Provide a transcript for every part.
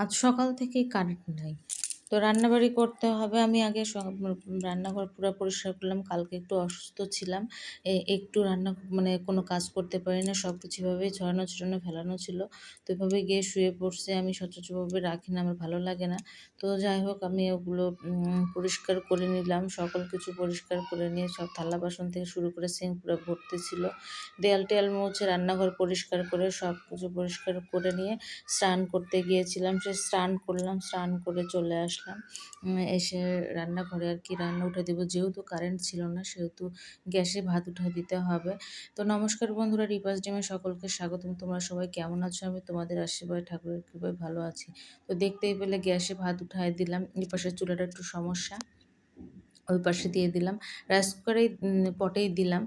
আজ সকাল থেকে কারেন্ট নাই। তো রান্নাবাড়ি করতে হবে। আমি আগে সব রান্নাঘর পুরো পরিষ্কার করলাম। কালকে একটু অসুস্থ ছিলাম। একটু রান্না মানে কোনো কাজ করতে পারি না সব কিছু এভাবেই ছড়ানো ছড়ানো ফেলানো ছিল। তো এভাবে গিয়ে শুয়ে পড়ছে। আমি সচরাচরভাবে রাখি না, আমার ভালো লাগে না। তো যাই হোক, আমি ওগুলো পরিষ্কার করে নিলাম। সকল কিছু পরিষ্কার করে নিয়ে সব থালা বাসন থেকে শুরু করে সিঙ্ক পুরো ভর্তি ছিল। দেয়াল টেয়াল মুছে রান্নাঘর পরিষ্কার করে সব কিছু পরিষ্কার করে নিয়ে স্নান করতে গিয়েছিলাম। সে স্নান করলাম, স্নান করে চলে আসলাম। আসলাম। এসে রান্নাঘরে আর কি রান্না উঠে দেবো। যেহেতু কারেন্ট ছিল না, সেহেতু গ্যাসে ভাত উঠে দিতে হবে। তো নমস্কার বন্ধুরা, রিপাস ডিমে সকলকে স্বাগতম। তোমরা সবাই কেমন আছো? আমি তোমাদের আশীর্বাদ, ঠাকুরের কৃপায় ভালো আছি। তো দেখতেই পেলে গ্যাসে ভাত উঠায় দিলাম। পাশের চুলাটা একটু সমস্যা। ওই পাশে দিয়ে দিলাম। রাইস কুকারেই পটেই দিলাম।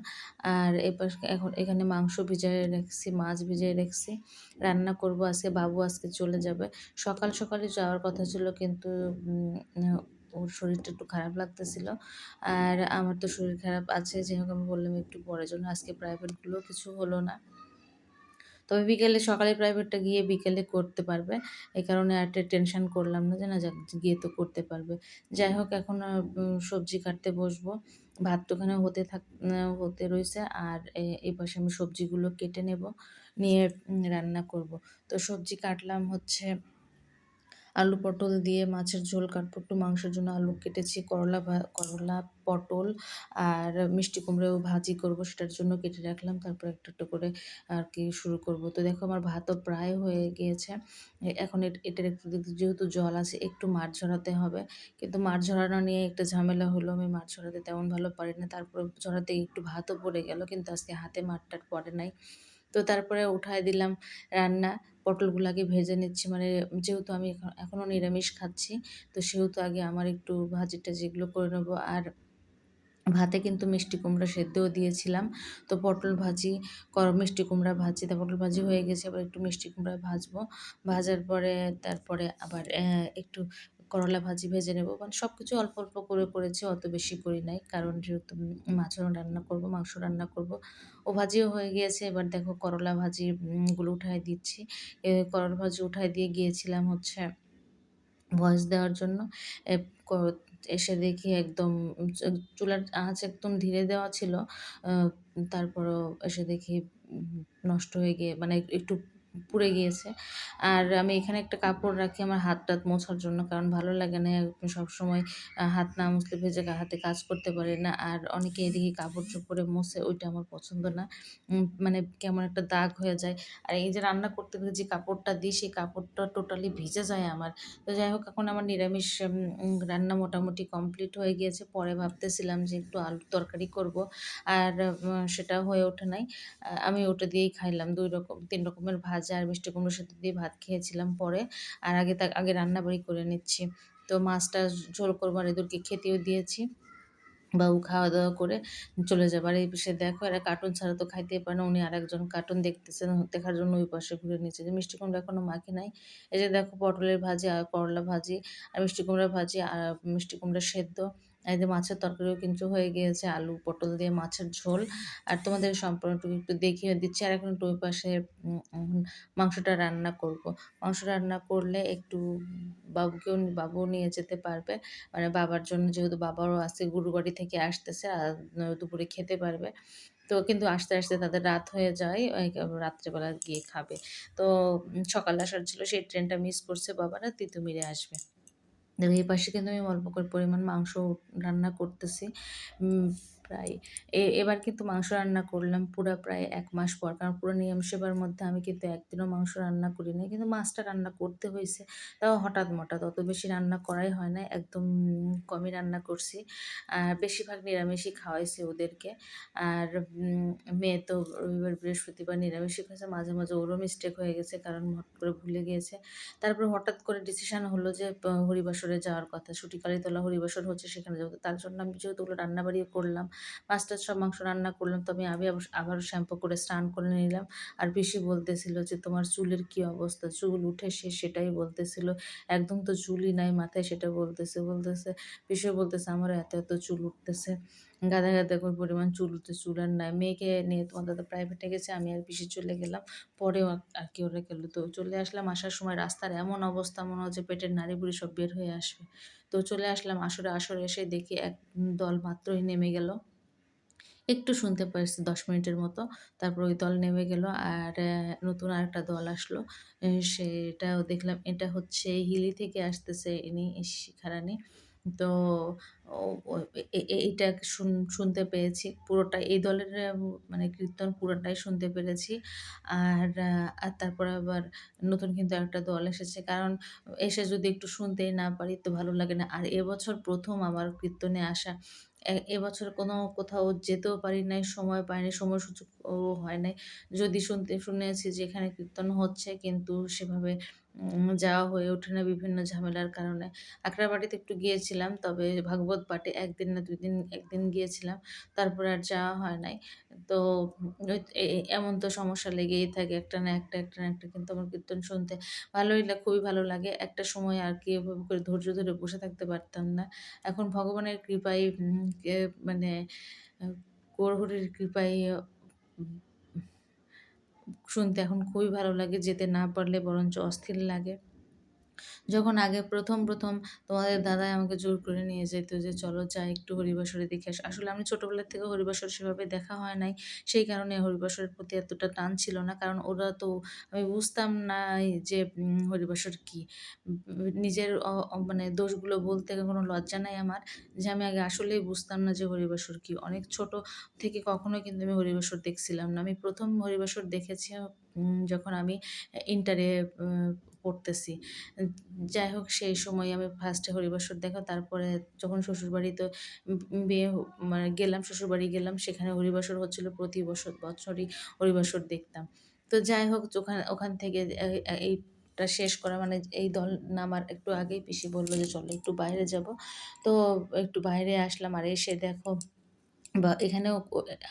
আর এপাশ এখন এখানে মাংস ভিজায় রেখেছি, মাছ ভিজায় রেখেছি। রান্না করব আজকে, বাবু আজকে চলে যাবে। সকাল সকালে যাওয়ার কথা ছিল কিন্তু ওর শরীরটা একটু খারাপ লাগতেছিল। আর আমার তো শরীর খারাপ আছে, যেহেতু আমি বললাম একটু পরের জন্য। আজকে প্রাইভেটগুলো কিছু হলো না। তবে বিকেলে সকালে প্রাইভেটটা গিয়ে বিকেলে করতে পারবে। এই কারণে আর টেনশন করলাম না যে, না যাক, গিয়ে তো করতে পারবে। যাই হোক, এখন সবজি কাটতে বসবো। ভাত তো ওখানে হতে থাক হতে রয়েছে। আর এই পাশে আমি সবজিগুলো কেটে নেব, নিয়ে রান্না করব। তো সবজি কাটলাম হচ্ছে আলু পটল দিয়ে মাছের ঝোল একটু মাংসের জন্য আলু কেটেছি, করলা করলা পটল আর মিষ্টি কুমড়োও ভাজি করব, সেটার জন্য কেটে রাখলাম, তারপর একটা একটা করে আর কি শুরু করব। তো দেখো আমার ভাতও প্রায় হয়ে গিয়েছে এখন এটার একটু যেহেতু জল আছে, একটু মাছ ঝরাতে হবে, কিন্তু মাছ ঝরানো নিয়ে একটা ঝামেলা হলো, আমি মাছ ঝরাতে তেমন ভালো পারি না, তারপর ঝরাতে একটু ভাতও পড়ে গেল, কিন্তু আজকে হাতে মাঠটার পড়ে নাই। তো তারপরে উঠায় দিলাম রান্না পটলগুলোকে ভেজে নিচ্ছি। মানে যেহেতু আমি এখনও নিরামিষ খাচ্ছি, তো সেহেতু আগে আমার একটু ভাজি যেগুলো করে নেব। আর ভাতে কিন্তু মিষ্টি কুমড়া সেদ্ধও দিয়েছিলাম। তো পটল ভাজি, কর, মিষ্টি কুমড়া ভাজি, তা পটল ভাজি হয়ে গেছে আবার একটু মিষ্টি কুমড়া ভাজবো। ভাজার পরে, তারপরে আবার একটু করলা ভাজি ভেজে নেব। মানে সব কিছু অল্প অল্প করে করেছি, অত বেশি করি নাই। কারণ যেহেতু মাছও রান্না করব, মাংস রান্না করব। ও ভাজিও হয়ে গিয়েছে, এবার দেখো করলা ভাজি গুলো উঠায় দিচ্ছি। করলা ভাজি উঠায় দিয়ে গিয়েছিলাম হচ্ছে ভয়েস দেওয়ার জন্য। এসে দেখি একদম চুলার আঁচ একদম ধীরে দেওয়া ছিল। তারপরও এসে দেখি নষ্ট হয়ে গিয়ে মানে একটু পুড়ে গিয়েছে। আর আমি এখানে একটা কাপড় রাখি আমার হাত টাত মোছার জন্য কারণ ভালো লাগে না। সবসময় হাত না মুছলে ভেজে হাতে কাজ করতে পারি না। আর অনেকে এদিকে কাপড় চোপড়ে মোছে ওইটা আমার পছন্দ না। মানে কেমন একটা দাগ হয়ে যায়। আর এই যে রান্না করতে গেলে যে কাপড়টা দিই, সেই কাপড়টা টোটালি ভিজে যায় আমার। তো যাই হোক, এখন আমার নিরামিষ রান্না মোটামুটি কমপ্লিট হয়ে গিয়েছে। পরে ভাবতেছিলাম যে একটু আলুর তরকারি করব। আর সেটা হয়ে ওঠে নাই। আমি ওটা দিয়েই খাইলাম। দুই রকম, তিন রকমের ভাজ ভাজা আর মিষ্টি কুমড়োর সাথে দিয়ে ভাত খেয়েছিলাম পরে। আর আগে তা, আগে রান্নাবাড়ি করে নিচ্ছি। তো মাছটা ঝোল করব আর এদেরকে খেতেও দিয়েছি। বাবু খাওয়া দাওয়া করে চলে যাবে। আর এই পাশে দেখো, এরা কার্টুন ছাড়া তো খাইতে পারে না। উনি আর একজন কার্টুন দেখতেছেন, দেখার জন্য ওই পাশে ঘুরে নিচ্ছে যে মিষ্টি কুমড়া এখনও মাখি নাই। এই যে দেখো পটলের ভাজি, আর করলা ভাজি, আর মিষ্টি কুমড়া ভাজি, আর মিষ্টি কুমড়া সেদ্ধ। এই যে মাছের তরকারিও কিন্তু হয়ে গিয়েছে, আলু, পটল দিয়ে মাছের ঝোল। আর তোমাদের সম্পূর্ণটুকু একটু দেখিয়ে দিচ্ছি। আর এখন ওই পাশে মাংসটা রান্না করব। মাংস রান্না করলে একটু বাবুকেও, বাবুও নিয়ে যেতে পারবে। মানে বাবার জন্য যেহেতু বাবারও আসছে গুরুবাড়ি থেকে আসতেছে, আর দুপুরে খেতে পারবে। তো কিন্তু আস্তে আস্তে তাদের রাত হয়ে যায় রাত্রেবেলা গিয়ে খাবে। তো সকাল আসার ছিল, সেই ট্রেনটা মিস করছে বাবারা, তিতুমিরে আসবে। দেখো এই পাশে কিন্তু আমি অল্প করে পরিমাণ মাংস রান্না করতেছি। প্রায় এবার কিন্তু মাংস রান্না করলাম পুরো প্রায় এক মাস পর। কারণ পুরো নিয়ম সেবার মধ্যে আমি কিন্তু একদিনও মাংস রান্না করি নাই কিন্তু মাছটা রান্না করতে হয়েছে তাও হঠাৎ মঠাৎ। অত বেশি রান্না করাই হয় না একদম কমই রান্না করছি। আর বেশিরভাগ নিরামিষই খাওয়াইছি ওদেরকে। আর মেয়ে তো রবিবার, বৃহস্পতিবার নিরামিষই খাইছে, মাঝে মাঝে ওরও মিস্টেক হয়ে গেছে কারণ হট করে ভুলে গিয়েছে। তারপর হঠাৎ করে ডিসিশন হলো যে হরিবাসরে যাওয়ার কথা। সুটিকালীতলা হরিবাসর হচ্ছে সেখানে যাব। তার জন্য আমি যেহেতু ওগুলো রান্না রান্নাবাড়িও করলাম মাছটা সব মাংস রান্না করলাম, তো আমি আবারও শ্যাম্পু করে স্নান করে নিলাম। আর পিসি বলতেছিল যে, তোমার চুলের কি অবস্থা? চুল উঠে সে সেটাই বলতেছিল। একদম তো চুলই নাই মাথায়, সেটা বলতেছে বলতেছে পিসি বলতেছে আমার এত এত চুল উঠতেছে। গাদা, গাদা করে পরিমাণ চুল তো চুল আর নাই। মেয়েকে নিয়ে তোমার দাদা প্রাইভেটে গেছে। আমি আর পিসি চলে গেলাম। পরেও আর কি ওরা গেল। তো চলে আসলাম। আসার সময় রাস্তার এমন অবস্থা মনে হচ্ছে পেটের নাড়ি-ভুড়ি সব বের হয়ে আসবে। তো চলে আসলাম আসরে, আসরে এসে দেখি এক দল মাত্রই নেমে গেল। একটু শুনতে পারছি ১০ মিনিটের মতো। তারপর ওই দল নেমে গেল। আর নতুন আরেকটা দল আসলো। সেটাও দেখলাম এটা হচ্ছে হিলি থেকে আসতেছে ইনি শিখারানী। তো এইটা শুন শুনতে পেয়েছি। পুরোটা এই দলের মানে কীর্তন পুরোটাই শুনতে পেরেছি। আর আর তারপরে আবার নতুন কিন্তু একটা দল এসেছে। কারণ এসে যদি একটু শুনতেই না পারি তো ভালো লাগে না। আর এবছর প্রথম আমার কীর্তনে আসা। এবছর কোনো কোথাও যেতেও পারি নাই, সময় পাইনি, সময় সুযোগও হয় নাই। যদি শুনতে শুনেছি যে এখানে কীর্তন হচ্ছে কিন্তু সেভাবে যাওয়া হয়ে ওঠে না বিভিন্ন ঝামেলার কারণে। আখড়াবাড়িতে একটু গিয়েছিলাম তবে ভাগবত পাঠে একদিন না ২ দিন ১ দিন গিয়েছিলাম। তারপরে আর যাওয়া হয় নাই। তো এমন তো সমস্যা লেগেই থাকে একটা না একটা, একটা না একটা কিন্তু আমার কীর্তন শুনতে ভালোই লা খুবই ভালো লাগে। একটা সময় আর কি এভাবে করে ধৈর্য ধরে বসে থাকতে পারতাম না। এখন ভগবানের কৃপায় মানে গৌরহরির কৃপায় শুনতে এখন খুবই ভালো লাগে। যেতে না পারলে বরঞ্চ অস্থির লাগে। যখন আগে ১ম, ১ম তোমাদের দাদাই আমাকে জোর করে নিয়ে যেত যে, "চলো যাই একটু হরিবাসরে দেখে আস আসলে আমি ছোটোবেলার থেকে হরিবাসর সেভাবে দেখা হয় নাই। সেই কারণে হরিবাসরের প্রতি এতটা টান ছিল না। কারণ ওরা তো আমি বুঝতাম নাই যে হরিবাসর কী? নিজের মানে দোষগুলো বলতে কোনো লজ্জা নাই আমার যে আমি আগে আসলেই বুঝতাম না যে হরিবাসর কী? অনেক ছোট থেকে কখনো কিন্তু আমি হরিবাসর দেখছিলাম না। আমি প্রথম হরিবাসর দেখেছি যখন আমি ইন্টারে পড়তেছি। যাই হোক সেই সময় আমি ফার্স্টে হরিবাসর দেখা তারপরে যখন শ্বশুরবাড়িতে উম বিয়ে মানে গেলাম শ্বশুরবাড়ি গেলাম সেখানে হরিবাসর হচ্ছিল প্রতি বছর বছরই হরিবাসর দেখতাম। তো যাই হোক ওখান ওখান থেকে এই এইটা শেষ করা মানে এই দল নামার একটু আগেই পিসি বলল যে, "চলো একটু বাইরে যাব।" তো একটু বাইরে আসলাম আর এসে দেখো বা এখানেও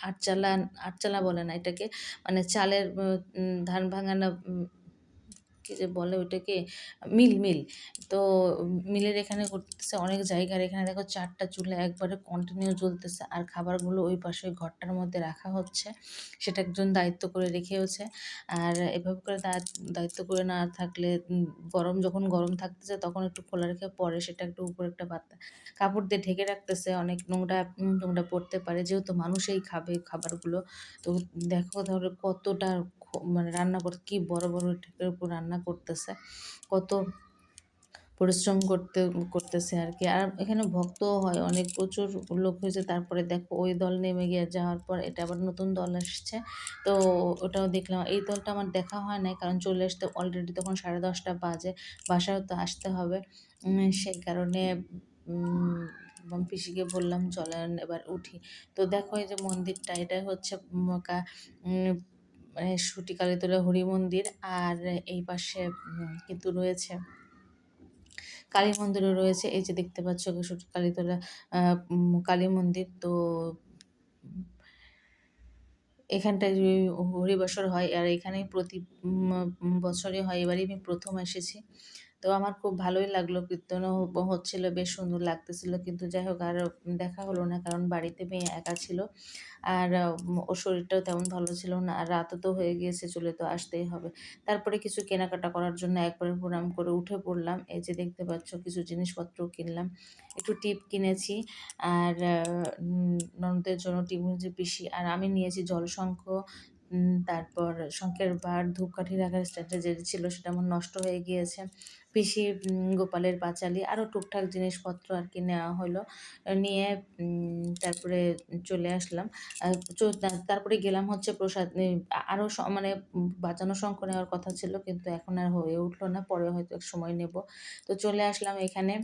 আটচালা আটচালা বলে না এটাকে মানে চালের ধান ভাঙানো কি যে বলে ওইটাকে? মিল, মিল। তো মিলের এখানে করতেছে অনেক জায়গার এখানে দেখো ৪ টা চুলা একবারে কন্টিনিউ জ্বলতেছে। আর খাবারগুলো ওই পাশে ঘরটার মধ্যে রাখা হচ্ছে। সেটা একজন দায়িত্ব করে রেখেওছে। আর এভাবে করে দায়িত্ব করে না থাকলে গরম যখন গরম থাকতেছে তখন একটু খোলা রেখে পরে সেটা একটু উপরে একটা পাতা কাপড় দিয়ে ঢেকে রাখতেছে। অনেক নোংরা নোংরা পড়তে পারে। যেহেতু মানুষই খাবে খাবারগুলো। তো দেখো তাহলে কতটা মানে রান্না করে কী বড়, বড় ঢেকের উপর রান্না করতেছে। কত পরিশ্রম করতে করতেছে আর কি। আর এখানে ভক্তও হয় অনেক প্রচুর লোক হয়েছে। তারপরে দেখো ওই দল নেমে গিয়ে যাওয়ার পর এটা আবার নতুন দল আসছে। তো ওটাও দেখলাম। এই দলটা আমার দেখা হয় নাই কারণ চলে আসতে অলরেডি তখন ১০:৩০ বাজে। বাসায়ও তো আসতে হবে। সেই কারণে উম পিসিকে বললাম, "চলেন এবার উঠি।" তো দেখো এই যে মন্দিরটা এটা হচ্ছে উম সুটি কালীতলা মানে হরি মন্দির। আর এই পাশে কিন্তু রয়েছে কালী মন্দিরও রয়েছে। এই যে দেখতে পাচ্ছ কালীতলা আ, উম, কালী মন্দির। তো, এখানটায় হরিবাসর হয়, আর এখানেই প্রতি বছরে হয়। এবারই আমি প্রথম এসেছি। তো আমার খুব ভালোই লাগল। কীর্তনও হচ্ছিল, বেশ সুন্দর লাগতেছিল। কিন্তু যাই হোক আর দেখা হলো না কারণ বাড়িতে মেয়ে একা ছিল। আর ওর শরীরটাও তেমন ভালো ছিল না। আর রাতও তো হয়ে গিয়েছে, চলে তো আসতেই হবে। তারপরে কিছু কেনাকাটা করার জন্য একবারে প্রণাম করে উঠে পড়লাম। এই যে দেখতে পাচ্ছ কিছু জিনিসপত্র কিনলাম। একটু টিপ কিনেছি আর ননদের জন্য টিপ নিয়েছে পিসি। আর আমি নিয়েছি জলশঙ্খ, তারপর শঙ্খের বার ধূপকাঠি রাখার স্ট্যান্ডে যেটা ছিল সেটা আমার নষ্ট হয়ে গিয়েছে। উম, গোপালের পাঁচালি আরও টুকটাক জিনিসপত্র আর কি নেওয়া হলো। নিয়ে তারপরে চলে আসলাম। তারপরে গেলাম হচ্ছে প্রসাদ আরও মানে বাজানো শঙ্খ নেওয়ার কথা ছিল কিন্তু এখন আর হয়ে উঠল না। পরে হয়তো এক সময় নেব। তো চলে আসলাম এখানে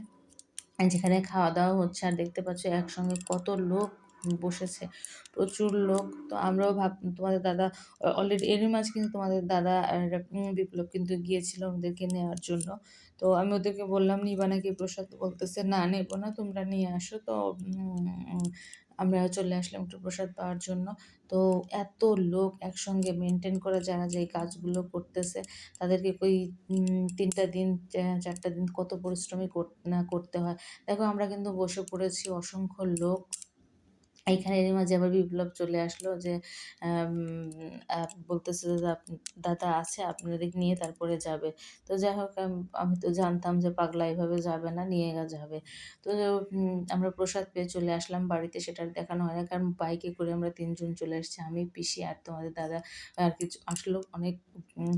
যেখানে খাওয়া-দাওয়া হচ্ছে আর দেখতে পাচ্ছ একসঙ্গে কত লোক বসেছে। প্রচুর লোক। তো আমরাও ভাব তোমাদের দাদা অলরেডি এরই মাঝে কিন্তু তোমাদের দাদা বিপ্লব কিন্তু গিয়েছিল ওদেরকে নেওয়ার জন্য। তো আমি ওদেরকে বললাম, "নিবা নাকি প্রসাদ?" বলতেছে, "না নেব না, তোমরা নিয়ে আসো।" তো আমরা চলে আসলাম একটু প্রসাদ পাওয়ার জন্য। তো এত লোক একসঙ্গে মেইনটেইন করে যারা যে এই কাজগুলো করতেছে তাদেরকে ওই উম ৩ টা দিন, ৪ টা দিন কত পরিশ্রমই করতে হয়। দেখো আমরা কিন্তু বসে পড়েছি অসংখ্য লোক এইখানে এরই মাঝে আবার বিপ্লব চলে আসলো যে বলতেছে যে, দাদা আছে, আপনাদের নিয়ে তারপরে যাবে। তো যাই হোক, আমি তো জানতাম যে পাগলা এভাবে যাবে না, নিয়ে যাবে। তো আমরা প্রসাদ পেয়ে চলে আসলাম, বাড়িতে সেটা দেখানো হয় না, কারণ বাইকে করে আমরা তিনজন চলে এসেছি, আমি, পিসি আর তোমাদের দাদা। আর কিছু আসলো, অনেক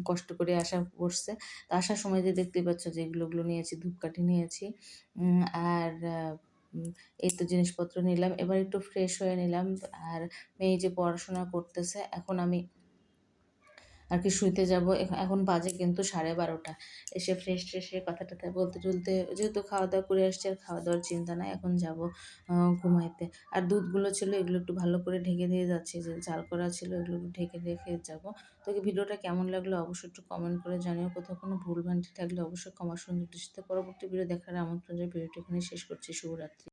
কষ্ট করে আসা পড়ছে তো আসার সময় যে দেখতে পাচ্ছ যে এগুলোগুলো নিয়েছি, ধূপকাঠি নিয়েছি। আর এই তো জিনিসপত্র নিলাম। এবার একটু ফ্রেশ হয়ে নিলাম। আর মেয়ে যে পড়াশোনা করতেছে, এখন আমি আর কি শুইতে যাব। এখন বাজে কিন্তু সাড়ে বারোটা। এসে ফ্রেশ ট্রেশ কথা টথা বলতে টলতে যেহেতু খাওয়া দাওয়া করে আসছি আর খাওয়া দাওয়ার চিন্তা নাই, এখন যাব ঘুমাইতে। আর দুধগুলো ছিল এগুলো একটু ভালো করে ঢেকে দিয়ে যাচ্ছি, যে চাল করা ছিল এগুলো একটু ঢেকে রেখে যাব। তো এই ভিডিওটা কেমন লাগল অবশ্যই একটু কমেন্ট করে জানিও। কোথাও কোনো ভুল ভ্রান্তি থাকলে অবশ্যই ক্ষমা সুন্দর দৃষ্টিতে পরবর্তী ভিডিও দেখার আমন্ত্রণ ভিডিওটি এখানে শেষ করছি। শুভরাত্রি।